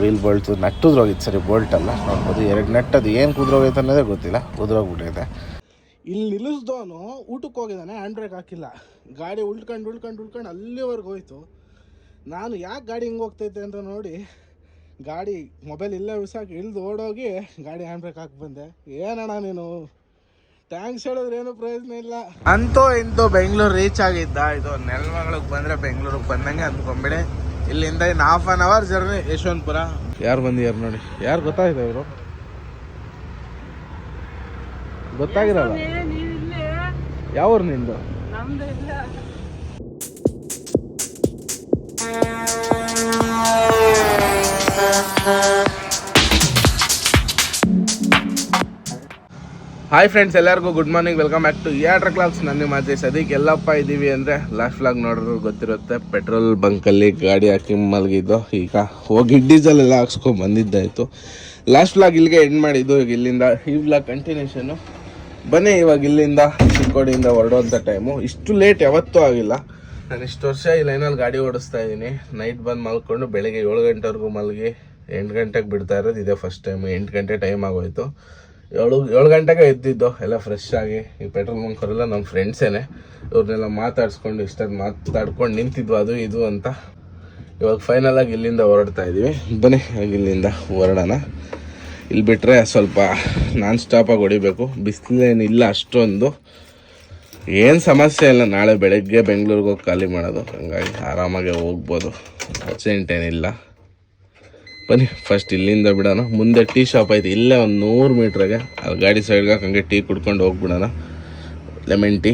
Wheel bolt ನಟ್ಟುದ್ರೋಗಿತ್ತು ಸರಿ bolt ಅಲ್ಲ. ನೋಡ್ಬೋದು ಎರಡು ನಟ್ ಅದು ಏನು ಕುದ್ರೋಗೈತೆ ಅನ್ನೋದೇ ಗೊತ್ತಿಲ್ಲ. ಕುದ್ರೋಗ್ಬಿಟ್ಟಿದೆ. ಇಲ್ಲಿ ನಿಲ್ಲಿಸ್ದವನು ಊಟಕ್ಕೆ ಹೋಗಿದ್ದಾನೆ ಹ್ಯಾಂಡ್ ಬ್ರೇಕ್ ಹಾಕಿಲ್ಲ. ಗಾಡಿ ಉಳ್ಕೊಂಡು ಉಳ್ಕೊಂಡು ಉಳ್ಕೊಂಡು ಅಲ್ಲಿವರೆಗೆ ಹೋಯ್ತು. ನಾನು ಯಾಕೆ ಗಾಡಿ ಹಿಂಗೆ ಹೋಗ್ತೈತೆ ಅಂತ ನೋಡಿ ಗಾಡಿ ಮೊಬೈಲ್ ಇಲ್ಲೇ ಉಳಿಸಾಕಿ ಇಳ್ದು ಓಡೋಗಿ ಗಾಡಿ ಹ್ಯಾಂಡ್ ಬ್ರೇಕ್ ಹಾಕಿ ಬಂದೆ. ಏನಣ್ಣ ನೀನು? ಟ್ಯಾಂಕ್ಸ್ ಹೇಳಿದ್ರೆ ಏನು ಪ್ರಯೋಜನ ಇಲ್ಲ. ಅಂತೂ ಇಂತೂ ಬೆಂಗಳೂರು ರೀಚ್ ಆಗಿದ್ದ. ಇದು ನೆಲಮಗಳಿಗೆ ಬಂದರೆ ಬೆಂಗಳೂರಿಗೆ ಬಂದಂಗೆ ಅಂದ್ಕೊಂಬಿಡಿ. ಇಲ್ಲಿಂದ ಇನ್ನು half an hour journey Yeshwantpur. ಯಾರು ಬಂದಿದ್ದಾರೆ ನೋಡಿ. ಯಾರು ಗೊತ್ತಾಗಿದೆ ಇವರು? ಗೊತ್ತಾಗಿರಲ್ಲ? ಯಾವ ಊರು ನಿಂದು? ಹಾಯ್ ಫ್ರೆಂಡ್ಸ್ ಎಲ್ಲರಿಗೂ good morning welcome back to Yatra clocks ನನ್ನ ಮಾತೆ ಸದೀಕ್. ಎಲ್ಲಪ್ಪ ಇದ್ದೀವಿ ಅಂದರೆ ಲಾಸ್ಟ್ ಫ್ಲಾಗ್ ನೋಡಿದ್ರು ಗೊತ್ತಿರುತ್ತೆ ಪೆಟ್ರೋಲ್ ಬಂಕಲ್ಲಿ ಗಾಡಿ ಹಾಕಿ ಮಲಗಿದ್ದು. ಈಗ ಹೋಗಿ ಡೀಸೆಲ್ ಎಲ್ಲ ಹಾಕ್ಸ್ಕೊಂಡು ಬಂದಿದ್ದಾಯಿತು ಲಾಸ್ಟ್ ಫ್ಲಾಗ್ ಇಲ್ಲಿಗೆ ಎಂಡ್ ಮಾಡಿದ್ದು. ಈಗ ಇಲ್ಲಿಂದ ಈ ಫ್ಲಾಗ್ ಕಂಟಿನ್ಯೂಷನು ಬನ್ನಿ, ಇವಾಗ ಇಲ್ಲಿಂದ ಚಿಕ್ಕೋಡಿಯಿಂದ ಹೊರಡುವಂಥ ಟೈಮು ಇಷ್ಟು ಲೇಟ್ ಯಾವತ್ತೂ ಆಗಿಲ್ಲ. ನಾನು ಇಷ್ಟು ವರ್ಷ ಈ ಲೈನಲ್ಲಿ ಗಾಡಿ ಓಡಿಸ್ತಾ ಇದ್ದೀನಿ. ನೈಟ್ ಬಂದು ಮಲ್ಕೊಂಡು ಬೆಳಗ್ಗೆ ಏಳು ಗಂಟೆವರೆಗೂ ಮಲಗಿ ಎಂಟು ಗಂಟೆಗೆ ಬಿಡ್ತಾ ಇರೋದು. ಇದೇ ಫಸ್ಟ್ ಟೈಮ್ ಎಂಟು ಗಂಟೆ ಟೈಮ್ ಆಗೋಯ್ತು. ಏಳು ಏಳು ಗಂಟೆಗೆ ಎದ್ದಿದ್ದು. ಎಲ್ಲ ಫ್ರೆಶ್ ಆಗಿ. ಈ ಪೆಟ್ರೋಲ್ ಬಂಕರೆಲ್ಲ ನಮ್ಮ ಫ್ರೆಂಡ್ಸೇನೆ ಇವ್ರನ್ನೆಲ್ಲ ಮಾತಾಡ್ಸ್ಕೊಂಡು ಇಷ್ಟೊಂದು ಮಾತಾಡ್ಕೊಂಡು ನಿಂತಿದ್ವು. ಅದು ಇದು ಅಂತ. ಇವಾಗ ಫೈನಲ್ ಆಗಿ ಇಲ್ಲಿಂದ ಹೊರಡ್ತಾ ಇದ್ದೀವಿ ಬನ್ನಿ ಇಲ್ಲಿಂದ ಹೊರಡೋಣ. ಇಲ್ಲಿ ಬಿಟ್ಟರೆ ಸ್ವಲ್ಪ ನಾನ್ ಸ್ಟಾಪಾಗಿ ಹೊಡಿಬೇಕು. ಬಿಸಿಲೇನಿಲ್ಲ ಅಷ್ಟೊಂದು. ಏನು ಸಮಸ್ಯೆ ಇಲ್ಲ. ನಾಳೆ ಬೆಳಗ್ಗೆ ಬೆಂಗಳೂರಿಗೆ ಹೋಗಿ ಖಾಲಿ ಮಾಡೋದು. ಹಂಗಾಗಿ ಆರಾಮಾಗೆ ಹೋಗ್ಬೋದು. ಅರ್ಜೆಂಟ್ ಏನಿಲ್ಲ. ಬನ್ನಿ ಫಸ್ಟ್ ಇಲ್ಲಿಂದ ಬಿಡೋಣ. ಮುಂದೆ ಟೀ ಶಾಪ್ ಐತೆ, ಇಲ್ಲೇ ಒಂದು ನೂರು ಮೀಟ್ರಿಗೆ. ಅಲ್ಲಿ ಗಾಡಿ ಸೈಡ್ಗೆ ಹಂಗೆ ಟೀ ಕುಡ್ಕೊಂಡು ಹೋಗ್ಬಿಡೋಣ. Lemon tea.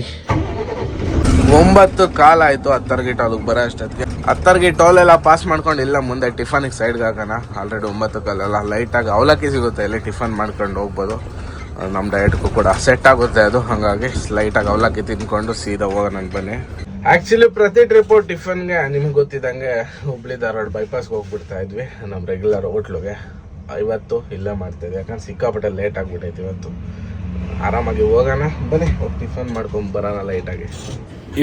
ಒಂಬತ್ತು ಕಾಲ ಆಯಿತು ಹತ್ತರ್ಗಿ ಅದಕ್ಕೆ ಬರೋ ಅಷ್ಟೊತ್ತಿಗೆ. ಹತ್ತರ್ಗಿ ಟೋಲೆಲ್ಲ ಪಾಸ್ ಮಾಡ್ಕೊಂಡು ಇಲ್ಲ, ಮುಂದೆ ಟಿಫನಿಗೆ ಸೈಡ್ಗೆ ಹಾಕೋಣ. ಆಲ್ರೆಡಿ ಒಂಬತ್ತು ಕಾಲೆಲ್ಲ ಲೈಟಾಗಿ ಅವಲಕ್ಕಿ ಸಿಗುತ್ತೆ ಇಲ್ಲಿ ಟಿಫನ್ ಮಾಡ್ಕೊಂಡು ಹೋಗ್ಬೋದು. ಅದು ನಮ್ಮ ಡಯಟ್ಗೂ ಕೂಡ ಸೆಟ್ ಆಗುತ್ತೆ ಅದು, ಹಾಗಾಗಿ ಲೈಟಾಗಿ ಅವಲಕ್ಕಿ ತಿನ್ಕೊಂಡು ಸೀದಾ ಹೋಗೋಣ ಬನ್ನಿ. ಆ್ಯಕ್ಚುಲಿ ಪ್ರತಿ ಟ್ರಿಪ್ಪು ಟಿಫನ್ಗೆ ನಿಮ್ಗೆ ಗೊತ್ತಿದ್ದಂಗೆ ಹುಬ್ಳಿ ಧಾರವಾಡ ಬೈಪಾಸ್ಗೆ ಹೋಗ್ಬಿಡ್ತಾ ಇದ್ವಿ. ನಮ್ಮ ರೆಗ್ಯುಲರ್ ಹೋಟ್ಲಿಗೆ. ಇವತ್ತು ಇಲ್ಲೇ ಮಾಡ್ತಾಯಿದ್ವಿ ಯಾಕಂದ್ರೆ ಸಿಕ್ಕಾಪಟ್ಟೆ ಲೇಟ್ ಆಗಿಬಿಟ್ಟೈತೆ ಇವತ್ತು. ಆರಾಮಾಗಿ ಹೋಗೋಣ. ಬನ್ನಿ ಟಿಫನ್ ಮಾಡ್ಕೊಂಡು ಬರೋಣ ಲೈಟಾಗಿ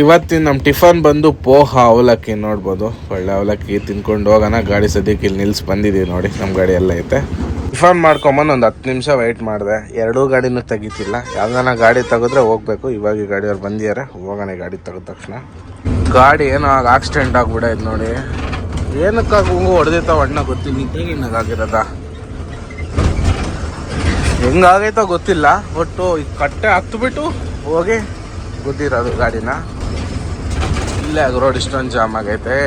ಇವತ್ತಿನ ನಮ್ಮ ಟಿಫನ್ ಬಂದು ಪೋಹ ಅವಲಕ್ಕಿ ನೋಡ್ಬೋದು. ಒಳ್ಳೆ ಅವಲಕ್ಕಿ ತಿನ್ಕೊಂಡು ಹೋಗೋಣ. ಗಾಡಿ ಸದ್ಯಕ್ಕೆ ಇಲ್ಲಿ ನಿಲ್ಸಿ ಬಂದಿದ್ದೀವಿ ನೋಡಿ. ನಮ್ಮ ಗಾಡಿ ಎಲ್ಲ ಐತೆ. ಟಿಫನ್ ಮಾಡ್ಕೊಂಬಂದು ಒಂದು ಹತ್ತು ನಿಮಿಷ ವೆಯ್ಟ್ ಮಾಡಿದೆ. ಎರಡೂ ಗಾಡಿನೂ ತೆಗಿತಿಲ್ಲ. ಯಾವ್ದಾನ ಗಾಡಿ ತೆಗೆದ್ರೆ ಹೋಗ್ಬೇಕು. ಇವಾಗ ಗಾಡಿಯವ್ರು ಬಂದಿದ್ದಾರೆ ಹೋಗೋಣ ಗಾಡಿ ತೆಗೆದ ತಕ್ಷಣ. ಗಾಡಿ ಏನೋ ಆಗ ಆಕ್ಸಿಡೆಂಟ್ ಆಗ್ಬಿಡೈತೆ ನೋಡಿ. ಏನಕ್ಕಾಗ ಹಂಗೂ ಹೊಡೆದಿತ್ತಾವ ಅಣ್ಣ ಗೊತ್ತಿಲ್ಲ. ನೀಟಾಗಿ ಆಗಿರೋದ ಹೆಂಗಾಗೈತೋ ಗೊತ್ತಿಲ್ಲ. ಒಟ್ಟು ಈ ಕಟ್ಟೆ ಹಾಕ್ತುಬಿಟ್ಟು ಹೋಗಿ ಗುದ್ದಿರೋದು ಗಾಡಿನ. ಇಲ್ಲೇ ರೋಡ್ ಇಷ್ಟೊಂದು ಜಾಮ್ ಆಗೈತೆ.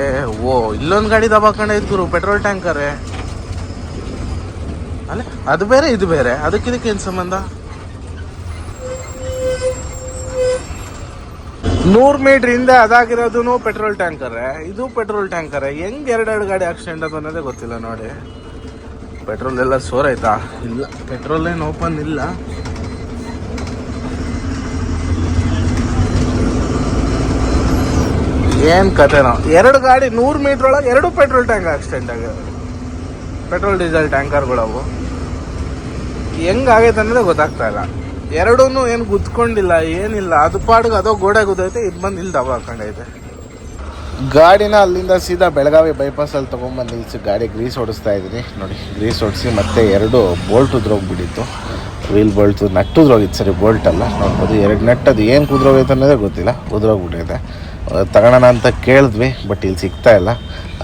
ಓ, ಇಲ್ಲೊಂದು ಗಾಡಿ ದಬಾಕೊಂಡೈತೆ ಗುರು. ಪೆಟ್ರೋಲ್ ಟ್ಯಾಂಕರೇ. ಅಲ್ಲ? ಅದು ಬೇರೆ, ಇದು ಬೇರೆ. ಅದಕ್ಕೆ ಇದಕ್ಕೆ ಏನು ಸಂಬಂಧ? ನೂರು ಮೀಟರ್ ಹಿಂದೆ ಅದಾಗಿರೋದು ಪೆಟ್ರೋಲ್ ಟ್ಯಾಂಕರೇ. ಇದು ಪೆಟ್ರೋಲ್ ಟ್ಯಾಂಕರೇ. ಹೆಂಗ್ ಎರಡೆರಡು ಗಾಡಿ ಆಕ್ಸಿಡೆಂಟ್ ಅದು ಅನ್ನೋದೇ ಗೊತ್ತಿಲ್ಲ ನೋಡಿ. ಪೆಟ್ರೋಲ್ ಎಲ್ಲ ಸೋರ್ ಆಯ್ತಾ ಇಲ್ಲ, ಪೆಟ್ರೋಲ್ ಏನು ಓಪನ್ ಇಲ್ಲ. ಏನ್ ಕತೆನೋ ಎರಡು ಗಾಡಿ ನೂರು ಮೀಟರ್ ಒಳಗೆ ಎರಡು ಪೆಟ್ರೋಲ್ ಟ್ಯಾಂಕ್ ಆಕ್ಸಿಡೆಂಟ್ ಆಗಿದೆ. ಪೆಟ್ರೋಲ್ ಡೀಸೆಲ್ ಟ್ಯಾಂಕರ್ಗಳವು. ಹೆಂಗಾಗೈತೆ ಅನ್ನೋದೇ ಗೊತ್ತಾಗ್ತಾ ಇಲ್ಲ. ಎರಡೂ ಏನು ಗುದ್ಕೊಂಡಿಲ್ಲ, ಏನಿಲ್ಲ, ಅದು ಪಾಡಿಗೆ ಅದೋ ಗೋಡೆ ಗುದ್ದೈತೆ, ಇದು ಬಂದು ಇಲ್ಲಿ ದಬ ಹಾಕೊಂಡೈತೆ ಗಾಡಿನ ಅಲ್ಲಿಂದ ಸೀದಾ ಬೆಳಗಾವಿ ಬೈಪಾಸಲ್ಲಿ ತೊಗೊಂಬಂದು ನಿಲ್ಲಿಸಿ ಗಾಡಿ ಗ್ರೀಸ್ ಹೊಡಿಸ್ತಾ ಇದ್ದೀನಿ. ನೋಡಿ ಗ್ರೀಸ್ ಹೊಡಿಸಿ ಮತ್ತೆ ಎರಡು ಬೋಲ್ಟ್ ಉದ್ರೋಗ್ಬಿಟ್ಟಿತ್ತು. ವೀಲ್ ಬೋಲ್ಟ್ ನಟ್ಟುದ್ರೋಗಿತ್ತು ಸರಿ ಬೋಲ್ಟ್ ಅಲ್ಲ. ನೋಡ್ಬೋದು, ಎರಡು ನಟ್ ಅದು ಏನು ಕುದ್ರೋಗೈತೆ ಅನ್ನೋದೇ ಗೊತ್ತಿಲ್ಲ, ಉದ್ರೋಗ್ಬಿಟ್ಟಿದೆ. ತಗೋಣ ಅಂತ ಕೇಳಿದ್ವಿ, ಬಟ್ ಇಲ್ಲಿ ಸಿಗ್ತಾ ಇಲ್ಲ.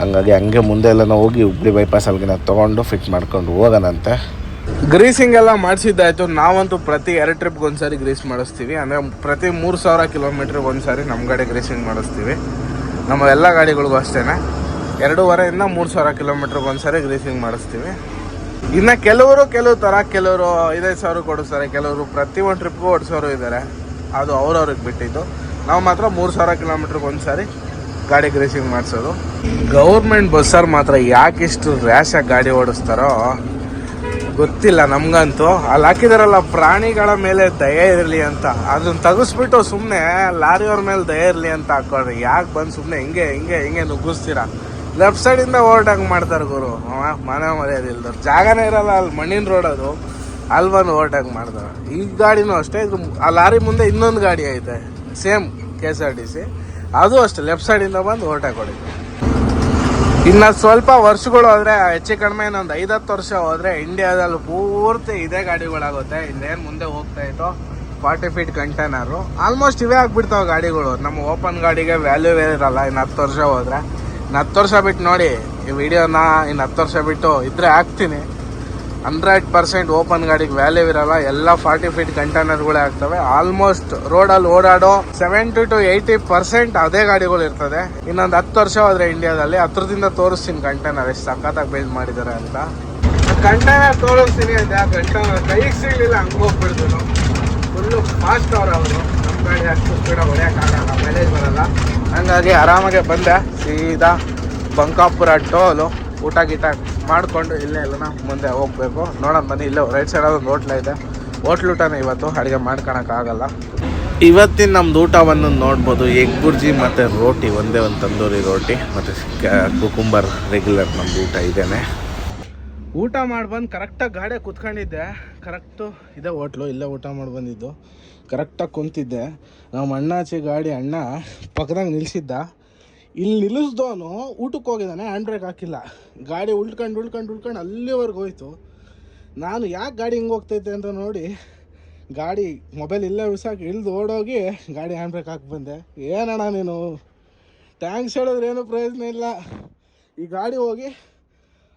ಹಂಗಾಗಿ ಹಂಗೆ ಮುಂದೆ ಎಲ್ಲ ನಾವು ಹೋಗಿ ಹುಬ್ಳಿ ಬೈಪಾಸ್ ಅಲ್ಲಿಗೆ ನಾವು ತೊಗೊಂಡು ಫಿಟ್ ಮಾಡ್ಕೊಂಡು ಹೋಗೋಣಂತೆ. ಗ್ರೀಸಿಂಗ್ ಎಲ್ಲ ಮಾಡಿಸಿದ್ದಾಯ್ತು. ನಾವಂತೂ ಪ್ರತಿ ಎರಡು ಟ್ರಿಪ್ಗೆ ಒಂದ್ಸಾರಿ ಗ್ರೀಸ್ ಮಾಡಿಸ್ತೀವಿ. ಅಂದರೆ ಪ್ರತಿ ಮೂರು ಸಾವಿರ ಕಿಲೋಮೀಟ್ರಿಗೆ ಒಂದ್ಸಾರಿ ನಮ್ಮ ಗಾಡಿ ಗ್ರೀಸಿಂಗ್ ಮಾಡಿಸ್ತೀವಿ. ನಮ್ಮ ಎಲ್ಲ ಗಾಡಿಗಳಿಗೂ ಅಷ್ಟೇ ಎರಡೂವರೆಯಿಂದ ಮೂರು ಸಾವಿರ ಕಿಲೋಮೀಟ್ರಿಗೆ ಒಂದ್ಸಾರಿ ಗ್ರೀಸಿಂಗ್ ಮಾಡಿಸ್ತೀವಿ. ಇನ್ನು ಕೆಲವರು ಕೆಲವು ಥರ ಕೆಲವರು ಐದೈದು ಸಾವಿರ ಕೊಡಿಸ್ತಾರೆ. ಕೆಲವರು ಪ್ರತಿ ಒಂದು ಟ್ರಿಪ್ಗೂ ಓಡಿಸೋರು ಇದ್ದಾರೆ ಅದು ಅವ್ರವ್ರಿಗೆ ಬಿಟ್ಟಿದ್ದು. ನಾವು ಮಾತ್ರ ಮೂರು ಸಾವಿರ ಕಿಲೋಮೀಟ್ರಿಗೆ ಒಂದ್ಸಾರಿ ಗಾಡಿ ಗ್ರೀಸಿಂಗ್ ಮಾಡಿಸೋದು. ಗೌರ್ಮೆಂಟ್ ಬಸ್ಸರ್ ಮಾತ್ರ ಯಾಕಿಷ್ಟು ರ್ಯಾಶಾಗಿ ಗಾಡಿ ಓಡಿಸ್ತಾರೋ ಗೊತ್ತಿಲ್ಲ ನಮ್ಗಂತೂ. ಅಲ್ಲಿ ಹಾಕಿದಾರಲ್ಲ, ಪ್ರಾಣಿಗಳ ಮೇಲೆ ದಯೆ ಇರಲಿ ಅಂತ. ಅದನ್ನ ತೆಗಿಸ್ಬಿಟ್ಟು ಸುಮ್ಮನೆ ಲಾರಿಯವ್ರ ಮೇಲೆ ದಯೆ ಇರಲಿ ಅಂತ ಹಾಕೊಳ್ರಿ ಯಾಕೆ ಬಂದು ಸುಮ್ಮನೆ ಹಿಂಗೆ ಹಿಂಗೆ ಹಿಂಗೆ ನುಗ್ಗಿಸ್ತೀರಾ? ಲೆಫ್ಟ್ ಸೈಡಿಂದ ಓವರ್ಟೇಕ್ ಮಾಡ್ತಾರೆ ಗುರು. ಮನೆ ಮರ್ಯಾದಿಲ್ದವ್ರು ಜಾಗನೇ ಇರಲ್ಲ, ಅಲ್ಲಿ ಮಣ್ಣಿನ ರೋಡ್ ಅದು. ಅಲ್ಲಿ ಬಂದು ಓವರ್ಟೇಕ್ ಮಾಡ್ತಾರೆ. ಈ ಗಾಡಿನೂ ಅಷ್ಟೇ, ಇದು ಆ ಲಾರಿ ಮುಂದೆ ಇನ್ನೊಂದು ಗಾಡಿ ಐತೆ. Same K S R T C ಅದು ಅಷ್ಟೇ ಲೆಫ್ಟ್ ಸೈಡಿಂದ ಬಂದು ಓವರ್ಟೇಕ್ ಹೊಡಿತು ಇನ್ನು ಸ್ವಲ್ಪ ವರ್ಷಗಳು ಹೋದ್ರೆ, ಹೆಚ್ಚು ಕಡಿಮೆ ಇನ್ನೊಂದು ಐದತ್ತು ವರ್ಷ ಹೋದ್ರೆ ಇಂಡಿಯಾದಲ್ಲಿ ಪೂರ್ತಿ ಇದೇ ಗಾಡಿಗಳಾಗುತ್ತೆ. ಇನ್ನೇನ್ ಮುಂದೆ ಹೋಗ್ತಾ ಇತ್ತು ಫಾರ್ಟಿ ಫೀಟ್ ಕಂಟೈನರು ಆಲ್ಮೋಸ್ಟ್ ಇವೇ ಆಗ್ಬಿಡ್ತಾವ ಗಾಡಿಗಳು. ನಮ್ಮ ಓಪನ್ ಗಾಡಿಗೆ ವ್ಯಾಲ್ಯೂವೇ ಇರಲ್ಲ. ಇನ್ನು ಹತ್ತು ವರ್ಷ ಹೋದ್ರೆ. ಇನ್ನು ಹತ್ತು ವರ್ಷ ಬಿಟ್ಟು ನೋಡಿ, ಈ ವಿಡಿಯೋನ ಇನ್ನು ಹತ್ತು ವರ್ಷ ಬಿಟ್ಟು ಇದ್ರೆ ಹಾಕ್ತೀನಿ. ಹಂಡ್ರೆಡ್ ಪರ್ಸೆಂಟ್ ಓಪನ್ ಗಾಡಿಗೆ ವ್ಯಾಲ್ಯೂ ಇರಲ್ಲ, ಎಲ್ಲ ಫಾರ್ಟಿ ಫೀಟ್ ಕಂಟೈನರ್ಗಳೇ ಆಗ್ತವೆ. ಆಲ್ಮೋಸ್ಟ್ ರೋಡಲ್ಲಿ ಓಡಾಡೋ ಸೆವೆಂಟಿ ಟು ಏಯ್ಟಿ ಪರ್ಸೆಂಟ್ ಅದೇ ಗಾಡಿಗಳು ಇರ್ತದೆ. ಇನ್ನೊಂದು ಹತ್ತು ವರ್ಷ ಹೋದ್ರೆ ಇಂಡಿಯಾದಲ್ಲಿ ಹತ್ರದಿಂದ ತೋರಿಸ್ತೀನಿ ಕಂಟೈನರ್ ಎಷ್ಟು ಸಖತ್ತಾಗಿ ಬಿಲ್ಡ್ ಮಾಡಿದ್ದಾರೆ ಅಂತ. ಕಂಟೈನರ್ ತೋರಿಸ್ತೀನಿ ಅಂತ ಕಂಟೈನರ್ ಕೈಗೆ ಸಿಗ್ಲಿಲ್ಲ ಹಂಗೆ ಹೋಗ್ಬಿಡ್ತು ಫುಲ್ಲು ಫಾಸ್ಟ್ ಅವ್ರು ಅವರು. ನಮ್ಮ ಗಾಡಿ ಅಷ್ಟು ಸ್ಪೀಡ ಹೊಡೆಯೋಕ್ಕಾಗಲ್ಲ ಮೈಲೇಜ್ ಬರಲ್ಲ. ಹಂಗಾಗಿ ಆರಾಮಾಗೆ ಬಂದೆ, ಸೀದಾ ಬಂಕಾಪುರ ಟೋಲು, ಊಟ ಗೀಟ ಮಾಡಿಕೊಂಡು ಇಲ್ಲೇ ಎಲ್ಲನ ಮುಂದೆ ಹೋಗ್ಬೇಕು. ನೋಡೋಣ ಬನ್ನಿ ಇಲ್ಲೇ ರೈಟ್ ಸೈಡ್ ಒಂದು ಹೋಟ್ಲ ಇದೆ. ಹೋಟ್ಲ್ ಊಟನೇ ಇವತ್ತು ಅಡುಗೆ ಮಾಡ್ಕೊಳಕ್ಕಾಗಲ್ಲ ಇವತ್ತಿನ ನಮ್ದು ಊಟವನ್ನು ನೋಡ್ಬೋದು ಎಗ್ ಬುರ್ಜಿ ಮತ್ತು ರೋಟಿ ಒಂದೇ ಒಂದು ತಂದೂರಿ ರೋಟಿ ಮತ್ತು ಕುಕುಂಬರ್ ರೆಗ್ಯುಲರ್ ನಮ್ದು ಊಟ ಇದೇನೆ. ಊಟ ಮಾಡಿ ಬಂದು ಕರೆಕ್ಟಾಗಿ ಗಾಡಿ ಕುತ್ಕೊಂಡಿದ್ದೆ. ಕರೆಕ್ಟು ಇದೇ ಹೋಟ್ಲು ಇಲ್ಲೇ ಊಟ ಮಾಡಿ ಬಂದಿದ್ದು. ಕರೆಕ್ಟಾಗಿ ಕುಂತಿದ್ದೆ. ನಮ್ಮ ಅಣ್ಣಾಚೆ ಗಾಡಿ ಅಣ್ಣ ಪಕ್ಕದಾಗ ನಿಲ್ಸಿದ್ದ. ಇಲ್ಲಿ ನಿಲ್ಲಿಸ್ದವನು ಊಟಕ್ಕೆ ಹೋಗಿದ್ದಾನೆ ಹ್ಯಾಂಡ್ ಹಾಕಿಲ್ಲ. ಗಾಡಿ ಉಳ್ಕೊಂಡು ಉಳ್ಕೊಂಡು ಉಳ್ಕೊಂಡು ಅಲ್ಲಿವರೆಗೆ ಹೋಯ್ತು. ನಾನು ಯಾಕೆ ಗಾಡಿ ಹಿಂಗೆ ಹೋಗ್ತೈತೆ ಅಂತ ನೋಡಿ, ಗಾಡಿ ಮೊಬೈಲ್ ಇಲ್ಲೇ ಉಳ್ಸಾಕಿ ಇಳ್ದು ಓಡೋಗಿ ಗಾಡಿ ಹ್ಯಾಂಡ್ ಬ್ರೇಕ್ ಹಾಕಿ ಬಂದೆ. ಏನಣ್ಣ ನೀನು? ಟ್ಯಾಂಕ್ಸ್ ಹೇಳಿದ್ರೆ ಏನೂ ಪ್ರಯೋಜನ ಇಲ್ಲ. ಈ ಗಾಡಿ ಹೋಗಿ,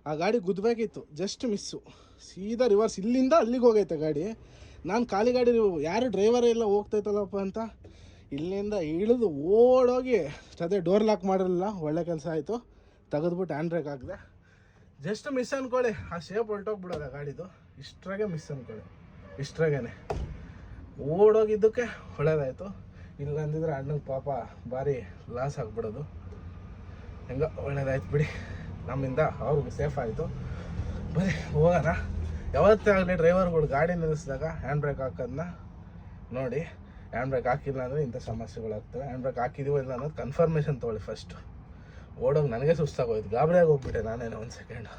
ಆ ಗಾಡಿ ಗುದ್ದಬೇಕಿತ್ತು ಜಸ್ಟ್ ಮಿಸ್ಸು ಸೀದಾ ರಿವರ್ಸ್ ಇಲ್ಲಿಂದ ಅಲ್ಲಿಗೆ ಹೋಗೈತೆ ಗಾಡಿ. ನಾನು ಖಾಲಿ ಗಾಡಿ, ಯಾರು ಡ್ರೈವರೇ ಇಲ್ಲ ಹೋಗ್ತೈತಲ್ಲಪ್ಪ ಅಂತ. ಇಲ್ಲಿಂದ ಇಳಿದು ಓಡೋಗಿ ಅದೇ ಡೋರ್ ಲಾಕ್ ಮಾಡಿರಲಿಲ್ಲ, ಒಳ್ಳೆ ಕೆಲಸ ಆಯಿತು. ತೆಗೆದ್ಬಿಟ್ಟು ಹ್ಯಾಂಡ್ ಬ್ರೇಕ್ ಹಾಕಿದೆ. ಜಸ್ಟ್ ಮಿಸ್ ಅನ್ಕೊಳ್ಳಿ, ಆ ಶೇಪ್ ಆ ಗಾಡಿದು. ಇಷ್ಟ್ರಾಗೆ ಮಿಸ್ ಅನ್ಕೊಳ್ಳಿ, ಇಷ್ಟ್ರಾಗೇನೆ. ಓಡೋಗಿದ್ದಕ್ಕೆ ಒಳ್ಳೇದಾಯಿತು. ಇಲ್ಲ ಅಂದಿದ್ರೆ ಅಣ್ಣಗೆ ಪಾಪ ಭಾರಿ ಲಾಸ್ ಆಗ್ಬಿಡೋದು. ಹೆಂಗ ಒಳ್ಳೇದಾಯ್ತು ಬಿಡಿ. ನಮ್ಮಿಂದ ಅವ್ರಿಗೆ ಸೇಫ್ ಆಯಿತು. ಬರೀ ಹೋಗೋಣ. ಯಾವತ್ತೇ ಆಗಲಿ ಡ್ರೈವರ್ಗಳು ಗಾಡಿ ನಿಲ್ಲಿಸಿದಾಗ ಹ್ಯಾಂಡ್ ಬ್ರೇಕ್ ಹಾಕೋದನ್ನ ನೋಡಿ. ಹ್ಯಾಂಡ್ ಬ್ರೇಕ್ ಹಾಕಿಲ್ಲ ಅಂದರೆ ಇಂಥ ಸಮಸ್ಯೆಗಳಾಗ್ತವೆ ಹ್ಯಾಂಡ್ ಬ್ರೇಕ್ ಹಾಕಿದೀವಿ ಇಲ್ಲ ಅನ್ನೋದು ಕನ್ಫರ್ಮೇಷನ್ ತೊಗೊಳ್ಳಿ ಫಸ್ಟು ಓಡೋಗಿ ನನಗೆ ಸುಸ್ತಾಗೋಯ್ತು. ಗಾಬರಿಯಾಗಿ ಹೋಗ್ಬಿಟ್ಟೆ ನಾನೇನೋ ಒಂದು ಸೆಕೆಂಡ್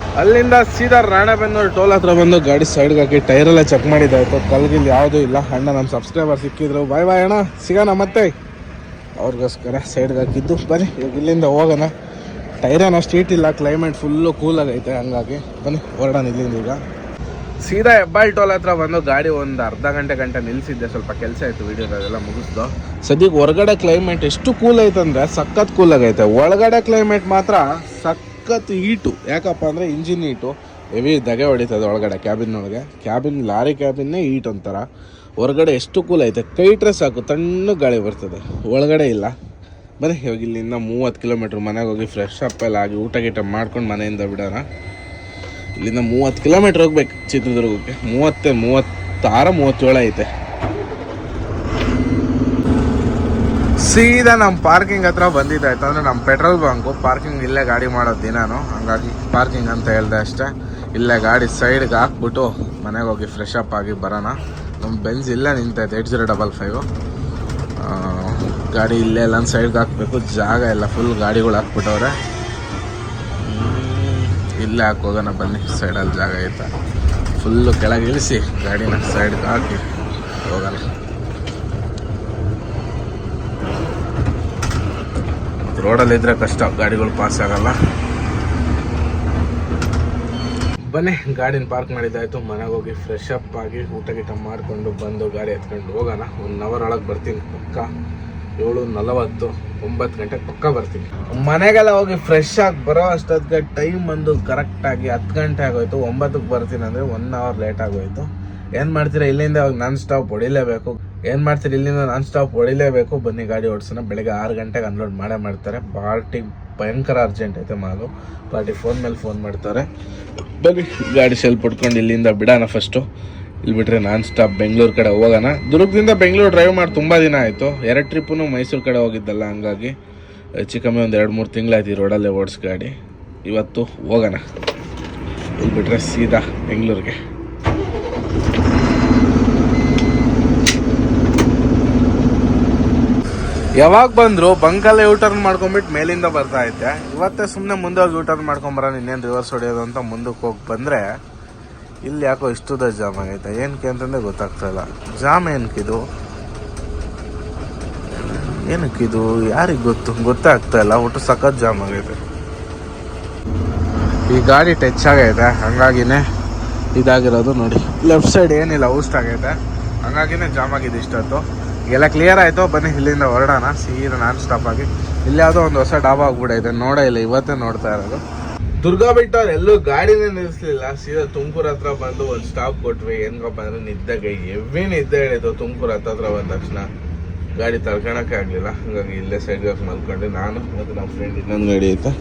ಅಲ್ಲಿಂದ ಸೀದಾ ರಾಣೆಬೆನ್ನೂರು ಟೋಲ್ ಹತ್ರ ಬಂದು ಗಾಡಿ ಸೈಡ್ಗೆ ಹಾಕಿ ಟೈರೆಲ್ಲ ಚೆಕ್ ಮಾಡಿದ್ದಾಯ್ತು ಕಲ್ಗಿಲ್ ಯಾವುದೂ ಇಲ್ಲ. ಅಣ್ಣ ನಮ್ಮ ಸಬ್ಸ್ಕ್ರೈಬರ್ ಸಿಕ್ಕಿದ್ರು. ಬಾಯ್ ಬಾಯ್ ಅಣ್ಣ. ಸಿಗೋಣ ಮತ್ತೆ. ಅವ್ರಿಗೋಸ್ಕರ ಸೈಡ್ಗೆ ಹಾಕಿದ್ದು. ಬನ್ನಿ, ಇವಾಗ ಇಲ್ಲಿಂದ ಹೋಗೋಣ. ಟೈರೇನು ಹೀಟ್ ಇಲ್ಲ ಕ್ಲೈಮೇಟ್ ಫುಲ್ಲು ಕೂಲಾಗೈತೆ ಹಂಗಾಗಿ. ಬನ್ನಿ, ಹೊರಡೋಣ ಇಲ್ಲಿಂದ ಈಗ. ಸೀದಾ ಹೆಬ್ಬಾಳ್ ಟೋಲ್ ಹತ್ರ ಬಂದು ಗಾಡಿ ಒಂದು ಅರ್ಧ ಗಂಟೆ ಗಂಟೆ ನಿಲ್ಸಿದ್ದೆ, ಸ್ವಲ್ಪ ಕೆಲಸ ಆಯಿತು ವೀಡಿಯೋದೆಲ್ಲ ಮುಗಿಸ್ದು. ಸದ್ಯಕ್ಕೆ ಹೊರಗಡೆ ಕ್ಲೈಮೇಟ್ ಎಷ್ಟು ಕೂಲ್ ಆಯ್ತಂದ್ರೆ ಸಖತ್ ಕೂಲ್ ಆಗೈತೆ ಒಳಗಡೆ ಕ್ಲೈಮೇಟ್ ಮಾತ್ರ ಸಖತ್ ಹೀಟು ಯಾಕಪ್ಪ ಅಂದರೆ ಇಂಜಿನ್ ಹೀಟು ಹೆವಿ ದಗೆ ಹೊಡಿತದೆ ಒಳಗಡೆ ಕ್ಯಾಬಿನ್ ಒಳಗೆ. ಕ್ಯಾಬಿನ್ ಲಾರಿ ಕ್ಯಾಬಿನ್ನೇ ಈಟ್ ಒಂಥರ. ಹೊರಗಡೆ ಎಷ್ಟು ಕೂಲ್ ಐತೆ. ಕೈಟ್ರೆ ಸಾಕು, ತಣ್ಣಗೆ ಗಾಳಿ ಬರ್ತದೆ. ಒಳಗಡೆ ಇಲ್ಲ. ಬರೀ ಇವಾಗ ಇಲ್ಲಿಂದ ಮೂವತ್ತು ಕಿಲೋಮೀಟ್ರ್ ಮನೆಗೆ ಹೋಗಿ ಫ್ರೆಶ್ ಅಪ್ ಎಲ್ಲ ಆಗಿ ಊಟ ಗೀಟ ಮಾಡ್ಕೊಂಡು ಮನೆಯಿಂದ ಬಿಡೋಣ. ಇಲ್ಲಿಂದ ಮೂವತ್ತು ಕಿಲೋಮೀಟ್ರ್ ಹೋಗ್ಬೇಕು ಚಿತ್ರದುರ್ಗಕ್ಕೆ. ಮೂವತ್ತೆ, ಮೂವತ್ತಾರ, ಮೂವತ್ತೇಳು ಐತೆ. ಸೀದಾ ನಮ್ಮ ಪಾರ್ಕಿಂಗ್ ಹತ್ರ ಬಂದಿದ್ದಾಯ್ತು ಅಂದರೆ ನಮ್ಮ ಪೆಟ್ರೋಲ್ ಬಂಕು, ಪಾರ್ಕಿಂಗ್ ಇಲ್ಲೇ ಗಾಡಿ ಮಾಡೋದು ದಿನಾನು. ಹಂಗಾಗಿ ಪಾರ್ಕಿಂಗ್ ಅಂತ ಹೇಳ್ದೆ ಅಷ್ಟೇ. ಇಲ್ಲೇ ಗಾಡಿ ಸೈಡ್ಗೆ ಹಾಕ್ಬಿಟ್ಟು ಮನೆಗೆ ಹೋಗಿ ಫ್ರೆಶ್ ಅಪ್ ಆಗಿ ಬರೋಣ. ನಮ್ಮ ಬೆಂಜ್ ಇಲ್ಲೇ ನಿಂತೈತೆ ಏಟ್ ಜೀರೋ ಡಬಲ್ ಫೈವು ಗಾಡಿ ಇಲ್ಲೇ ಎಲ್ಲ ಸೈಡ್ಗೆ ಹಾಕಬೇಕು. ಜಾಗ ಎಲ್ಲ ಫುಲ್ ಗಾಡಿಗಳು ಹಾಕ್ಬಿಟ್ಟವ್ರೆ. ಇಲ್ಲೇ ಹಾಕೋಗೋಣ ಬನ್ನಿ. ಸೈಡಲ್ಲಿ ಜಾಗ ಐತೆ. ಫುಲ್ಲು ಕೆಳಗೆ ಇಳಿಸಿ, ಗಾಡಿನ ಸೈಡ್ಗೆ ಹಾಕಿ ಹೋಗೋಣ. ರೋಡಲ್ಲಿ ಇದ್ರೆ ಕಷ್ಟ, ಗಾಡಿಗಳು ಪಾಸ್ ಆಗಲ್ಲ. ಬನ್ನಿ, ಗಾಡಿನ ಪಾರ್ಕ್ ಮಾಡಿದ್ದಾಯ್ತು ಮನೆಗೆ ಹೋಗಿ ಫ್ರೆಶ್ ಅಪ್ ಆಗಿ ಊಟ ಗೀಟ ಮಾಡಿಕೊಂಡು ಬಂದು ಗಾಡಿ ಎತ್ಕೊಂಡು ಹೋಗೋಣ. ಒನ್ ಅವರ್ ಒಳಗೆ ಬರ್ತೀನಿ. ಪಕ್ಕ. ಏಳು ನಲವತ್ತು, ಒಂಬತ್ತು ಗಂಟೆಗೆ ಪಕ್ಕ ಬರ್ತೀನಿ. ಮನೆಗೆಲ್ಲ ಹೋಗಿ ಫ್ರೆಶ್ ಆಗಿ ಬರೋ ಅಷ್ಟೊತ್ತಿಗೆ ಟೈಮ್ ಬಂದು ಕರೆಕ್ಟಾಗಿ ಹತ್ತು ಗಂಟೆ ಆಗೋಯ್ತು, ಒಂಬತ್ತಕ್ಕೆ ಬರ್ತೀನಿ ಅಂದರೆ ಒನ್ ಅವರ್ ಲೇಟ್ ಆಗೋಯ್ತು. ಏನು ಮಾಡ್ತೀರಾ? ಇಲ್ಲಿಂದ ಅವಾಗ ನಾನ್ ಸ್ಟಾಪ್ ಹೊಡಿಲೇಬೇಕು. ಏನು ಮಾಡ್ತೀರಿ? ಇಲ್ಲಿಂದ ನಾನ್ ಸ್ಟಾಪ್ ಹೊಡಿಲೇಬೇಕು. ಬನ್ನಿ ಗಾಡಿ ಓಡಿಸೋಣ. ಬೆಳಗ್ಗೆ ಆರು ಗಂಟೆಗೆ ಅನ್ಲೋಡ್ ಮಾಡೇ ಮಾಡ್ತಾರೆ. ಪಾರ್ಟಿ ಭಯಂಕರ ಅರ್ಜೆಂಟ್ ಐತೆ ಮಾಲು ಪಾರ್ಟಿ ಫೋನ್ ಮೇಲೆ ಫೋನ್ ಮಾಡ್ತಾರೆ. ಬನ್ನಿ, ಗಾಡಿ ಸೆಲ್ ಪಡ್ಕೊಂಡು ಇಲ್ಲಿಂದ ಬಿಡೋಣ ಫಸ್ಟು ಇಲ್ಲಿ ಬಿಟ್ರೆ ನಾನ್ ಸ್ಟಾಪ್ ಬೆಂಗಳೂರು ಕಡೆ ಹೋಗೋಣ. ದುರ್ಗದಿಂದ ಬೆಂಗಳೂರು ಡ್ರೈವ್ ಮಾಡಿ ತುಂಬ ದಿನ ಆಯಿತು. ಎರಡು ಟ್ರಿಪ್ಪು ಮೈಸೂರು ಕಡೆ ಹೋಗಿದ್ದಲ್ಲ, ಹಂಗಾಗಿ ಹೆಚ್ಚು ಕಮ್ಮಿ ಒಂದು ಎರಡು, ಮೂರು ತಿಂಗಳಾಯ್ತು ಈ ರೋಡಲ್ಲೇ ಓಡಿಸ್ ಗಾಡಿ. ಇವತ್ತು ಹೋಗೋಣ. ಇಲ್ಲಿ ಬಿಟ್ರೆ ಸೀದಾ ಬೆಂಗಳೂರಿಗೆ. ಯಾವಾಗ ಬಂದ್ರು ಬಂಕಲ್ಲೇ ಯೂ ಟರ್ನ್ ಮಾಡ್ಕೊಂಡ್ಬಿಟ್ಟು ಮೇಲಿಂದ ಬರ್ತಾ ಇದ್ದೆ. ಇವತ್ತೇ ಸುಮ್ಮನೆ ಮುಂದೆ ಹೋಗಿ ಯೂ ಟರ್ನ್ ಇನ್ನೇನು ರಿವರ್ಸ್ ಹೊಡೆಯೋದು ಅಂತ ಮುಂದಕ್ಕೆ ಹೋಗಿ ಬಂದರೆ ಇಲ್ಲಿ ಯಾಕೋ ಇಷ್ಟುದ ಜಾಮ್ ಆಗೈತೆ? ಏನಕ್ಕೆ ಅಂತಂದ್ರೆ ಗೊತ್ತಾಗ್ತಾ ಇಲ್ಲ. ಜಾಮ್ ಏನಕ್ಕಿದು? ಏನಕ್ಕಿದು? ಯಾರಿಗೆ ಗೊತ್ತು? ಗೊತ್ತಾಗ್ತಾ ಇಲ್ಲ. ಒಟ್ಟು ಸಖತ್ ಜಾಮ್ ಆಗೈತೆ. ಈ ಗಾಡಿ ಟಚ್ ಆಗೈತೆ. ಹಂಗಾಗಿನೇ ಇದಾಗಿರೋದು ನೋಡಿ. ಲೆಫ್ಟ್ ಸೈಡ್ ಏನಿಲ್ಲ, ಊಸ್ಟ್ ಆಗೈತೆ. ಹಂಗಾಗಿನೇ ಜಾಮ್ ಆಗಿದೆ ಇಷ್ಟೊತ್ತು. ಎಲ್ಲ ಕ್ಲಿಯರ್ ಆಯಿತು? ಬನ್ನಿ, ಇಲ್ಲಿಂದ ಹೊರಡೋಣ. ಸೀದಾ ನಾನ್ ಸ್ಟಾಪ್ ಆಗಿ. ಇಲ್ಲಿ ಯಾವುದೋ ಒಂದು ಹೊಸ ಡಾಬಾ ಆಗ್ಬಿಡೈತೆ. ನೋಡೇ ಇಲ್ಲ, ಇವತ್ತೇ ನೋಡ್ತಾ ಇರೋದು. ದುರ್ಗಾ ಬೆಟ್ಟ ಎಲ್ಲೂ ಗಾಡಿನೇ ನಿಲ್ಲಿಸ್ಲಿಲ್ಲ. ಸೀದಾ ತುಮಕೂರು ಹತ್ರ ಬಂದು ಒಂದು ಸ್ಟಾಪ್ ಕೊಟ್ವಿ. ಹೆಂಗಪ್ಪ ಅಂದ್ರೆ ನಿದ್ದೆಗೆ ಎವ್ವಿ ನಿದ್ದೆ ಹೇಳಿದ್ದು ತುಮಕೂರು ಹತ್ರ ಬಂದ ತಕ್ಷಣ. ಗಾಡಿ ತಳ್ಕೊಳಕ್ಕೆ ಆಗಲಿಲ್ಲ. ಹಂಗಾಗಿ ಇಲ್ಲೇ ಸೈಡ್ಗೆ ಹಾಕಿ ಮಲ್ಕೊಂಡೆ ನಾನು ಮತ್ತು ನಮ್ಮ ಫ್ರೆಂಡ್ ಇನ್ನೊಂದು ಗಾಡಿ ಐತೆ.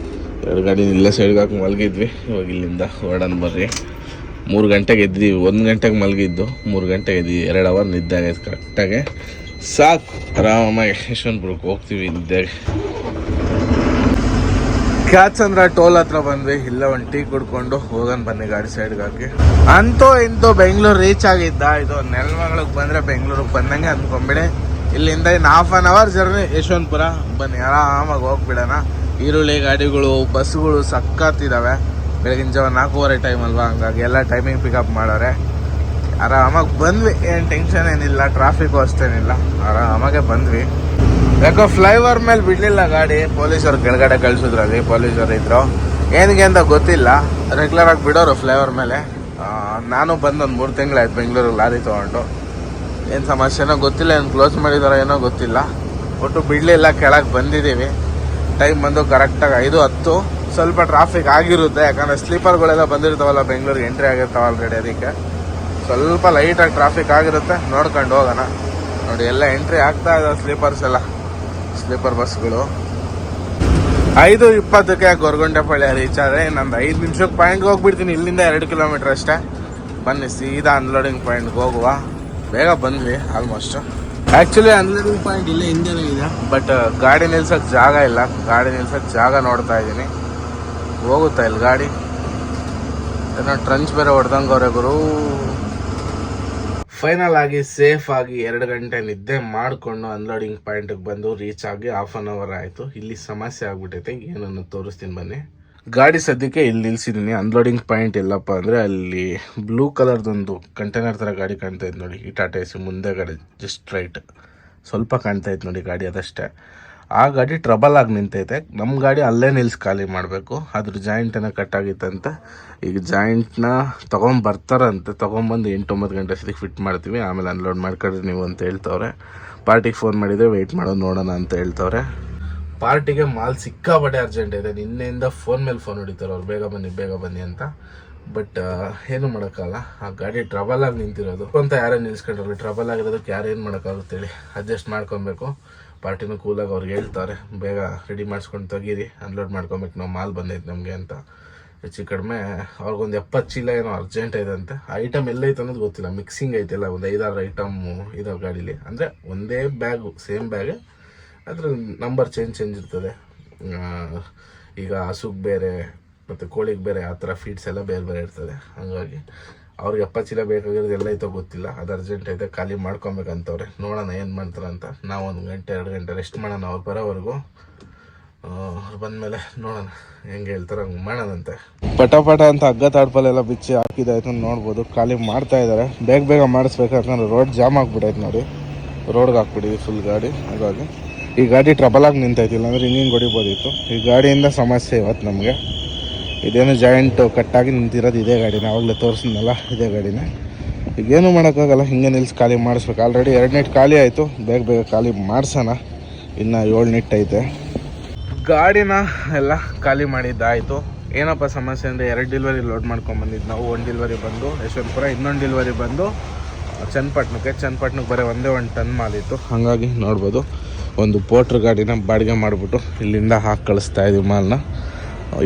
ಎರಡು ಗಾಡಿ ಇಲ್ಲೇ ಸೈಡ್ಗೆ ಹಾಕಿ ಮಲಗಿದ್ವಿ. ಇವಾಗ ಇಲ್ಲಿಂದ ಹೊರಡನ್ ಬರ್ರಿ. ಮೂರು ಗಂಟೆಗೆ ಇದ್ವಿ ಒಂದು ಗಂಟೆಗೆ ಮಲಗಿದ್ದು. ಮೂರು ಗಂಟೆಗೆ ಎದ್ದಿವಿ ಎರಡು ಅವರ್ ನಿದ್ದೆ ಆಗೈತೆ ಕರೆಕ್ಟಾಗಿ ಸಾಕು, ಆರಾಮಾಗಿ ಯಶವಂತಪುರಕ್ಕೆ ಹೋಗ್ತೀವಿ ನಿದ್ದೆಗೆ. ಕ್ಯಾಚಂದ್ರ ಟೋಲ್ ಹತ್ರ ಬಂದ್ವಿ, ಇಲ್ಲ ಒಂದು ಟೀ ಕುಡ್ಕೊಂಡು ಹೋಗೋಣ ಬನ್ನಿ ಗಾಡಿ ಸೈಡ್ಗೆ ಹಾಕಿ ಅಂತೂ ಇಂತೂ ಬೆಂಗಳೂರು ರೀಚ್ ಆಗಿದ್ದ, ಇದು ನೆಲಮಗಳಿಗೆ ಬಂದ್ರೆ ಬೆಂಗಳೂರಿಗೆ ಬಂದಂಗೆ ಅಂದ್ಕೊಂಬಿಡಿ ಇಲ್ಲಿಂದ ಇನ್ನು half an hour journey Yeshwantpur. ಬನ್ನಿ, ಆರಾಮಾಗಿ ಹೋಗ್ಬಿಡೋಣ. ಈರುಳ್ಳಿ ಗಾಡಿಗಳು ಬಸ್ಗಳು ಸಕ್ಕತ್ತಿದ್ದಾವೆ ಬೆಳಗಿನ ಜಾವ ನಾಲ್ಕೂವರೆ ಟೈಮ್ ಅಲ್ವಾ, ಹಂಗಾಗಿ ಎಲ್ಲ ಟೈಮಿಂಗ್ ಪಿಕಪ್ ಮಾಡೋರೆ. ಆರಾಮಾಗಿ ಬಂದ್ವಿ, ಏನು ಟೆನ್ಷನ್ ಏನಿಲ್ಲ ಟ್ರಾಫಿಕ್ಕು ಅಷ್ಟೇನಿಲ್ಲ. ಆರಾಮಾಗೆ ಬಂದ್ವಿ. ಯಾಕೋ ಫ್ಲೈಓವರ್ ಮೇಲೆ ಬಿಡ್ಲಿಲ್ಲ ಗಾಡಿ. ಪೊಲೀಸರು ಕೆಳಗಡೆ ಕಳ್ಸಿದ್ರಲ್ಲಿ, ಪೊಲೀಸರು ಇದ್ರು. ಏನಿಗೆ ಅಂತ ಗೊತ್ತಿಲ್ಲ. ರೆಗ್ಯುಲರ್ ಆಗಿ ಬಿಡೋರು ಫ್ಲೈಓವರ್ ಮೇಲೆ. ನಾನು ಬಂದು ಒಂದು ಮೂರು ತಿಂಗಳಾಯ್ತು ಬೆಂಗಳೂರಿಗೆ ಲಾರಿ ತೊಗೊಂಡು. ಏನು ಸಮಸ್ಯೆನೋ ಗೊತ್ತಿಲ್ಲ, ಏನು ಕ್ಲೋಸ್ ಮಾಡಿದಾರೋ ಏನೋ ಗೊತ್ತಿಲ್ಲ. ಒಟ್ಟು ಬಿಡಲಿಲ್ಲ, ಕೆಳಗೆ ಬಂದಿದ್ದೀವಿ ಟೈಮ್ ಬಂದು ಕರೆಕ್ಟಾಗಿ ಐದು, ಹತ್ತು. ಸ್ವಲ್ಪ ಟ್ರಾಫಿಕ್ ಆಗಿರುತ್ತೆ, ಯಾಕಂದರೆ ಸ್ಲೀಪರ್ಗಳೆಲ್ಲ ಬಂದಿರ್ತಾವಲ್ಲ, ಬೆಂಗಳೂರಿಗೆ ಎಂಟ್ರಿ ಆಗಿರ್ತಾವೆ ಆಲ್ರೆಡಿ ಅದಕ್ಕೆ. ಸ್ವಲ್ಪ ಲೈಟಾಗಿ ಟ್ರಾಫಿಕ್ ಆಗಿರುತ್ತೆ, ನೋಡ್ಕೊಂಡು ಹೋಗೋಣ. ನೋಡಿ, ಎಲ್ಲ ಎಂಟ್ರಿ ಆಗ್ತಾ ಇದೆ ಸ್ಲೀಪರ್ಸ್ ಎಲ್ಲ. ಸ್ಲೀಪರ್ ಬಸ್ಗಳು ಐದು ಇಪ್ಪತ್ತಕ್ಕೆ ಗೊರಗೊಂಡೆಪಾಳ್ಯ ರೀಚ್ ಆದರೆ ನಂದು ಐದು ನಿಮಿಷಕ್ಕೆ ಪಾಯಿಂಟ್ಗೆ ಹೋಗ್ಬಿಡ್ತೀನಿ. ಇಲ್ಲಿಂದ ಎರಡು ಕಿಲೋಮೀಟ್ರ್ ಅಷ್ಟೇ. ಬನ್ನಿ, ಸೀದಾ ಅನ್ಲೋಡಿಂಗ್ ಪಾಯಿಂಟ್ಗೆ ಹೋಗುವ. ಬೇಗ ಬಂದ್ವಿ ಆಲ್ಮೋಸ್ಟ್ ಆ್ಯಕ್ಚುಲಿ ಅನ್ಲೋಡಿಂಗ್ ಪಾಯಿಂಟ್ ಇಲ್ಲೇ ಹಿಂದೆನೇ ಇದೆ. ಬಟ್ ಗಾಡಿ ನಿಲ್ಸೋಕ್ಕೆ ಜಾಗ ಇಲ್ಲ. ಗಾಡಿ ನಿಲ್ಸೋಕ್ಕೆ ಜಾಗ ನೋಡ್ತಾ ಇದ್ದೀನಿ. ಹೋಗುತ್ತಾ ಇಲ್ಲಿ ಗಾಡಿ? ಏನೋ ಟ್ರಂಚ್ ಬೇರೆ ಹೊಡೆದಂಗೆ ಫೈನಲ್ ಆಗಿ ಸೇಫ್ ಆಗಿ ಎರಡು ಗಂಟೆ ನಿದ್ದೆ ಮಾಡಿಕೊಂಡು ಅನ್ಲೋಡಿಂಗ್ ಪಾಯಿಂಟ್ಗೆ ಬಂದು ರೀಚ್ ಆಗಿ ಹಾಫ್ ಆನ್ ಅವರ್ ಆಯಿತು. ಇಲ್ಲಿ ಸಮಸ್ಯೆ ಆಗ್ಬಿಟ್ಟೈತೆ ಏನನ್ನು ತೋರಿಸ್ತೀನಿ ಬನ್ನಿ. ಗಾಡಿ ಸದ್ಯಕ್ಕೆ ಇಲ್ಲಿ ನಿಲ್ಸಿದ್ದೀನಿ. ಅನ್ಲೋಡಿಂಗ್ ಪಾಯಿಂಟ್ ಎಲ್ಲಪ್ಪ ಅಂದರೆ ಅಲ್ಲಿ ಬ್ಲೂ ಕಲರ್ದೊಂದು ಕಂಟೈನರ್ ಥರ ಗಾಡಿ ಕಾಣ್ತಾ ಇತ್ತು ನೋಡಿ. ಈ ಟಾಟಾ ಎಸಿ ಮುಂದೆ ಗಾಡಿ ಜಸ್ಟ್ ರೈಟ್ ಸ್ವಲ್ಪ ಕಾಣ್ತಾ ಇತ್ತು ನೋಡಿ ಗಾಡಿ ಅದಷ್ಟೇ. ಆ ಗಾಡಿ ಟ್ರಬಲ್ ಆಗಿ ನಿಂತೈತೆ. ನಮ್ಮ ಗಾಡಿ ಅಲ್ಲೇ ನಿಲ್ಸಿ ಖಾಲಿ ಮಾಡಬೇಕು. ಅದ್ರ ಜಾಯಿಂಟನ್ನು ಕಟ್ ಆಗಿತ್ತಂತೆ. ಈಗ ಜಾಯಿಂಟ್ನ ತೊಗೊಂಬರ್ತಾರಂತೆ ತೊಗೊಂಬಂದು ಎಂಟೊಂಬತ್ತು ಗಂಟೆ ಅಷ್ಟೊತ್ತಿಗೆ ಫಿಟ್ ಮಾಡ್ತೀವಿ. ಆಮೇಲೆ ಅನ್ಲೋಡ್ ಮಾಡ್ಕೊಳ್ರಿ ನೀವು ಅಂತ ಹೇಳ್ತವ್ರೆ. ಪಾರ್ಟಿಗೆ ಫೋನ್ ಮಾಡಿದರೆ ವೆಯ್ಟ್ ಮಾಡೋದು ನೋಡೋಣ ಅಂತ ಹೇಳ್ತವ್ರೆ. ಪಾರ್ಟಿಗೆ ಮಾಲ್ ಸಿಕ್ಕಾಪಟ್ಟೆ ಅರ್ಜೆಂಟ್ ಇದೆ. ನಿನ್ನೆಯಿಂದ ಫೋನ್ ಮೇಲೆ ಫೋನ್ ಹೊಡಿತಾರೆ ಅವ್ರು. ಬೇಗ ಬನ್ನಿ ಬೇಗ ಬನ್ನಿ ಅಂತ. ಬಟ್ ಏನು ಮಾಡೋಕ್ಕಲ್ಲ ಆ ಗಾಡಿ ಟ್ರಬಲ್ ಆಗಿ ನಿಂತಿರೋದು. ಅಂತ ಯಾರೇ ನಿಲ್ಸ್ಕೊಂಡ್ರಲ್ಲ ಟ್ರಬಲ್ ಆಗಿರೋದಕ್ಕೆ ಮಾಡೋಕ್ಕಾಗುತ್ತೆ ಹೇಳಿ. ಅಡ್ಜಸ್ಟ್ ಮಾಡ್ಕೊಬೇಕು. ಪಾರ್ಟಿನೂ ಕೂಲಾಗಿ ಅವ್ರಿಗೆ ಹೇಳ್ತಾರೆ, ಬೇಗ ರೆಡಿ ಮಾಡಿಸ್ಕೊಂಡು ತೆಗೀರಿ ಅನ್ಲೋಡ್ ಮಾಡ್ಕೊಬೇಕು, ನಾವು ಮಾಲ್ ಬಂದೈತೆ ನಮಗೆ ಅಂತ. ಹೆಚ್ಚು ಕಡಿಮೆ ಅವ್ರಿಗೊಂದು ಎಪ್ಪತ್ತು ಚೀಲ ಏನೋ ಅರ್ಜೆಂಟ್ ಇದೆ ಅಂತೆ. ಐಟಮ್ ಎಲ್ಲೈತೆ ಅನ್ನೋದು ಗೊತ್ತಿಲ್ಲ ಮಿಕ್ಸಿಂಗ್ ಐತೆಲ್ಲ ಒಂದು ಐದಾರು ಐಟಮ್ಮು ಇದಾವೆ ಗಾಡೀಲಿ. ಅಂದರೆ ಒಂದೇ ಬ್ಯಾಗು ಸೇಮ್ ಬ್ಯಾಗ್ ಅದ್ರ ನಂಬರ್ ಚೇಂಜ್ ಚೇಂಜ್ ಇರ್ತದೆ. ಈಗ ಹಸುಗೆ ಬೇರೆ, ಮತ್ತು ಕೋಳಿಗೆ ಬೇರೆ, ಆ ಥರ ಫೀಡ್ಸ್ ಎಲ್ಲ ಬೇರೆ ಬೇರೆ ಇರ್ತದೆ. ಹಾಗಾಗಿ ಅವ್ರಿಗೆ ಎಪ್ಪತ್ತು ಚೀಲ ಬೇಕಾಗಿರೋದು ಎಲ್ಲ ಐತೋ ಗೊತ್ತಿಲ್ಲ. ಅದು ಅರ್ಜೆಂಟ್ ಐತೆ, ಖಾಲಿ ಮಾಡ್ಕೊಬೇಕಂತವ್ರೆ. ನೋಡೋಣ ಏನು ಮಾಡ್ತಾರೆ ಅಂತ. ನಾವು ಒಂದು ಗಂಟೆ, ಎರಡು ಗಂಟೆ ರೆಸ್ಟ್ ಮಾಡೋಣ ಅವ್ರು ಬರೋವರೆಗೂ. ಅವ್ರು ಬಂದಮೇಲೆ ನೋಡೋಣ. ಹೆಂಗೆ ಹೇಳ್ತಾರೆ ಹಂಗೆ ಮಾಡೋಣಂತೆ. ಪಟ ಪಟ ಅಂತ ಹಗ್ಗ ತಾಡ್ಪಲ್ಲೆಲ್ಲ ಬಿಚ್ಚಿ ಹಾಕಿದಾಯ್ತು ನೋಡ್ಬೋದು. ಖಾಲಿ ಮಾಡ್ತಾ ಇದ್ದಾರೆ ಬೇಗ ಬೇಗ ಮಾಡಿಸ್ಬೇಕು, ಯಾಕಂದ್ರೆ ರೋಡ್ ಜಾಮ್ ಆಗ್ಬಿಟ್ಟೈತೆ ನೋಡಿ. ರೋಡ್ಗೆ ಹಾಕ್ಬಿಟ್ಟಿದ್ವಿ ಫುಲ್ ಗಾಡಿ, ಹಾಗಾಗಿ. ಈ ಗಾಡಿ ಟ್ರಬಲ್ ಆಗಿ ನಿಂತೈತಿಲ್ಲ ಅಂದ್ರೆ ಇನ್ನೇನು ಹೊಡಿಬೋದಿತ್ತು. ಈ ಗಾಡಿಯಿಂದ ಸಮಸ್ಯೆ ಇವತ್ತು ನಮಗೆ. ಇದೇನು ಜಾಯಿಂಟ್ ಕಟ್ಟಾಗಿ ನಿಂತಿರೋದು ಇದೇ ಗಾಡಿನ ಆವಾಗಲೇ ತೋರಿಸಿದ್ನಲ್ಲ ಇದೇ ಗಾಡಿನ. ಈಗೇನು ಮಾಡೋಕ್ಕಾಗಲ್ಲ, ಹಿಂಗೆ ನಿಲ್ಸಿ ಖಾಲಿ ಮಾಡಿಸ್ಬೇಕು. ಆಲ್ರೆಡಿ ಎರಡು ನಿಟ್ ಖಾಲಿ ಆಯಿತು, ಬೇಗ ಬೇಗ ಖಾಲಿ ಮಾಡಿಸೋಣ. ಇನ್ನು ಏಳು ನಿಟ್ ಐತೆ. ಗಾಡಿನ ಎಲ್ಲ ಖಾಲಿ ಮಾಡಿದ್ದಾಯಿತು. ಏನಪ್ಪ ಸಮಸ್ಯೆ ಅಂದರೆ ಎರಡು ಡಿಲ್ವರಿ ಲೋಡ್ ಮಾಡ್ಕೊಂಡು ಬಂದಿದ್ದು. ನಾವು ಒಂದು ಡಿಲ್ವರಿ ಬಂದು, ಯಶವಂತಪುರ ಇನ್ನೊಂದು ಡಿಲ್ವರಿ ಬಂದು, ಚನ್ನಪಟ್ಟಣಕ್ಕೆ ಚನ್ನಪಟ್ಟಣಕ್ಕೆ ಬರೀ ಒಂದೇ ಒಂದು ಟನ್ ಮಾಲಿತ್ತು ಹಾಗಾಗಿ ನೋಡ್ಬೋದು, ಒಂದು ಪೋಟ್ರ್ ಗಾಡಿನ ಬಾಡಿಗೆ ಮಾಡಿಬಿಟ್ಟು ಇಲ್ಲಿಂದ ಹಾಕಿ ಕಳಿಸ್ತಾ ಇದೀವಿ ಮಾಲನ್ನ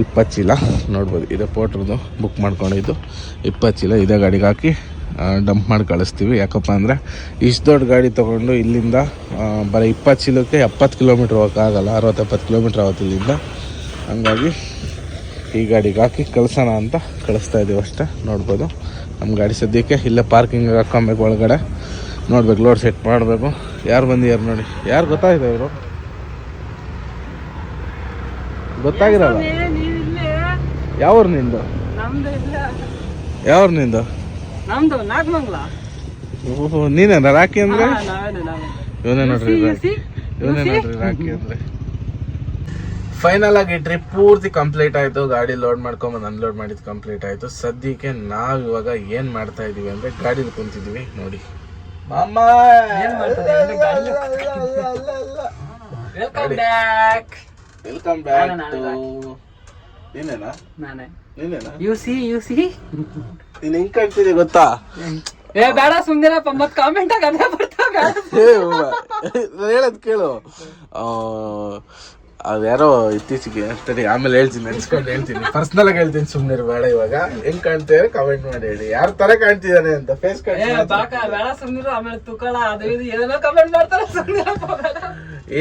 ಇಪ್ಪತ್ತು ಚೀಲ ನೋಡ್ಬೋದು. ಇದೇ ಪೋಟ್ರದ್ದು ಬುಕ್ ಮಾಡ್ಕೊಂಡಿದ್ದು. ಇಪ್ಪತ್ತು ಚೀಲ ಇದೇ ಗಾಡಿಗೆ ಹಾಕಿ ಡಂಪ್ ಮಾಡಿ ಕಳಿಸ್ತೀವಿ. ಯಾಕಪ್ಪ ಅಂದರೆ ಇಷ್ಟು ದೊಡ್ಡ ಗಾಡಿ ತೊಗೊಂಡು ಇಲ್ಲಿಂದ ಬರೀ ಇಪ್ಪತ್ತು ಚೀಲಕ್ಕೆ ಎಪ್ಪತ್ತು ಕಿಲೋಮೀಟ್ರ್ ಹೋಗೋಕ್ಕಾಗಲ್ಲ ಅರವತ್ತೆಪ್ಪತ್ತು ಕಿಲೋಮೀಟ್ರ್ ಆಗುತ್ತೆ ಇಲ್ಲಿಂದ. ಹಂಗಾಗಿ ಈ ಗಾಡಿಗೆ ಹಾಕಿ ಕಳಿಸೋಣ ಅಂತ ಕಳಿಸ್ತಾ ಇದ್ದೀವಿ ಅಷ್ಟೇ. ನೋಡ್ಬೋದು. ನಮ್ಮ ಗಾಡಿ ಸದ್ಯಕ್ಕೆ ಇಲ್ಲೇ ಪಾರ್ಕಿಂಗ್ ಹಾಕೊಬೇಕು ಒಳಗಡೆ. ನೋಡ್ಬೇಕು ಲೋಡ್ ಸೆಟ್ ಮಾಡಬೇಕು. ಯಾರು ಬಂದಿದ್ದಾರೆ ನೋಡಿ. ಯಾರು ಗೊತ್ತಾಗಿದೆ ಇವರು? ಗೊತ್ತಾಗಿರಲ್ಲ? ಯಾವ್ರು ನಿಂದು ಯಾವ್ರು ನಿಂದು ನಮ್ದು ನಾಗಮಂಗ್ಲ. ಓಹೋ ನೀನೇನ ರಾಕಿ ಅಂದ್ರೆ? ಇವನೇ ನೋಡ್ರಿ ಇವನೇ ನೋಡ್ರಿ ರಾಕಿ ಅಂದ್ರೆ. ಫೈನಲ್ ಆಗಿ ಟ್ರಿಪ್ ಪೂರ್ತಿ ಕಂಪ್ಲೀಟ್ ಆಯ್ತು. ಗಾಡಿ ಲೋಡ್ ಮಾಡ್ಕೊಂಬಂದು ಅನ್ಲೋಡ್ ಮಾಡಿದ್ದು ಕಂಪ್ಲೀಟ್ ಆಯ್ತು. ಸದ್ಯಕ್ಕೆ ನಾವು ಇವಾಗ ಏನು ಮಾಡ್ತಾ ಇದೀವಿ ಅಂದ್ರೆ ಗಾಡಿಲಿ ಕುಂತಿದೀವಿ. ನೋಡಿ. ವೆಲ್ಕಮ್ ಬ್ಯಾಕ್ ವೆಲ್ಕಮ್ ಬ್ಯಾಕ್ ನೀನೇನಾ ನಾನೇ. ನೀನೇನಾ ಯು ಸಿ ಯು ಸಿ ನೀನ್ ಹೆಂಗ್ ಕಾಣ್ತಿದೆ ಗೊತ್ತಾ? ಏ ಬೇಡ ಸುಮ್ನಿರಪ್ಪ ಮತ್ ಕಾಮೆಂಟ್ ಆಗ ಅದೇ ಬರ್ತಾವ ಹೇಳದ್ ಕೇಳು. ಅದ್ಯಾರೋ ಇತ್ತೀಚೆಗೆ ಸರಿ ಆಮೇಲೆ ಹೇಳ್ತೀನಿ ನೆನ್ಸ್ಕೊಂಡು ಹೇಳ್ತೀನಿ. ಪರ್ಸನಲ್ ಆಗಿ ಹೇಳ್ತೀನಿ ಸುಮ್ನೆ ಬೇಡ ಇವಾಗ. ಹೆಂಗ್ ಕಾಣ್ತಿದ್ರೆ ಕಮೆಂಟ್ ಮಾಡಿ ಹೇಳಿ. ಯಾರ ತರ ಕಾಣ್ತಿದ್ದಾನೆ ಅಂತ? ಫೇಸ್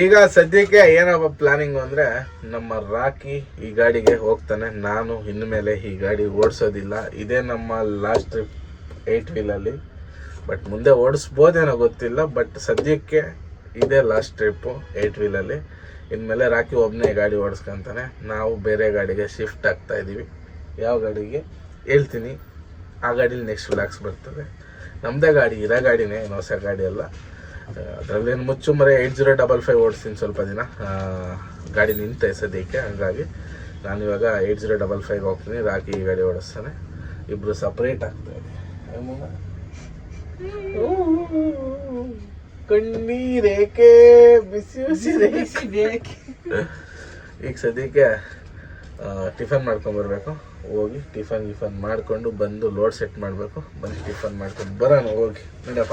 ಈಗ ಸದ್ಯಕ್ಕೆ ಏನಪ್ಪ ಪ್ಲಾನಿಂಗ್ ಅಂದ್ರೆ ನಮ್ಮ ರಾಕಿ ಈ ಗಾಡಿಗೆ ಹೋಗ್ತಾನೆ. ನಾನು ಇನ್ಮೇಲೆ ಈ ಗಾಡಿ ಓಡಿಸೋದಿಲ್ಲ. ಇದೇ ನಮ್ಮ ಲಾಸ್ಟ್ ಟ್ರಿಪ್ ಏಟ್ ವೀಲಲ್ಲಿ ಬಟ್ ಮುಂದೆ ಓಡಿಸ್ಬೋದೇನೋ ಗೊತ್ತಿಲ್ಲ. ಬಟ್ ಸದ್ಯಕ್ಕೆ ಇದೇ ಲಾಸ್ಟ್ ಟ್ರಿಪ್ಪು ಏಟ್ ವೀಲಲ್ಲಿ ಇನ್ಮೇಲೆ ರಾಕಿ ಒಬ್ಬನೇ ಗಾಡಿ ಓಡಿಸ್ಕೊಂತಾನೆ. ನಾವು ಬೇರೆ ಗಾಡಿಗೆ ಶಿಫ್ಟ್ ಆಗ್ತಾ ಇದ್ದೀವಿ ಯಾವ ಗಾಡಿಗೆ? ಹೇಳ್ತೀನಿ. ಆ ಗಾಡೀಲಿ ನೆಕ್ಸ್ಟ್ ವ್ಲಾಗ್ಸ್ ಬರ್ತದೆ. ನಮ್ಮದೇ ಗಾಡಿ ಇರೋ ಗಾಡಿನೇ, ಏನು ಹೊಸ ಗಾಡಿ ಅಲ್ಲ. ಅದರಲ್ಲೇನು ಮುಚ್ಚು ಮರೆ ಏಯ್ಟ್ ಜೀರೋ ಡಬಲ್ ಫೈವ್ ಓಡಿಸ್ತೀನಿ ಸ್ವಲ್ಪ ದಿನ. ಗಾಡಿ ನಿಂತೆ ಸದ್ಯಕ್ಕೆ, ಹಂಗಾಗಿ ನಾನು ಇವಾಗ ಏಟ್ ಜೀರೋ ಡಬಲ್ ಫೈವ್ಗೆ ಹೋಗ್ತೀನಿ. ರಾಕಿ ಈ ಗಾಡಿ ಓಡಿಸ್ತಾನೆ. ಇಬ್ಬರು ಸಪ್ರೇಟ್ ಆಗ್ತಾ ಇದೆ? ಕಣ್ಣೀರೇಕೆ? ಬಿಸಿ ಬಿಸಿ. ಈಗ ಸದ್ಯಕ್ಕೆ ಟಿಫನ್ ಮಾಡ್ಕೊಂಬರ್ಬೇಕು ಹೋಗಿ ಟಿಫನ್ ಗಿಫನ್ ಮಾಡ್ಕೊಂಡು ಬಂದು ಲೋಡ್ ಸೆಟ್ ಮಾಡಬೇಕು. ಬಂದು ಟಿಫನ್ ಮಾಡ್ಕೊಂಡು ಬರೋಣ ಹೋಗಿ. ನಡಪ್ಪ.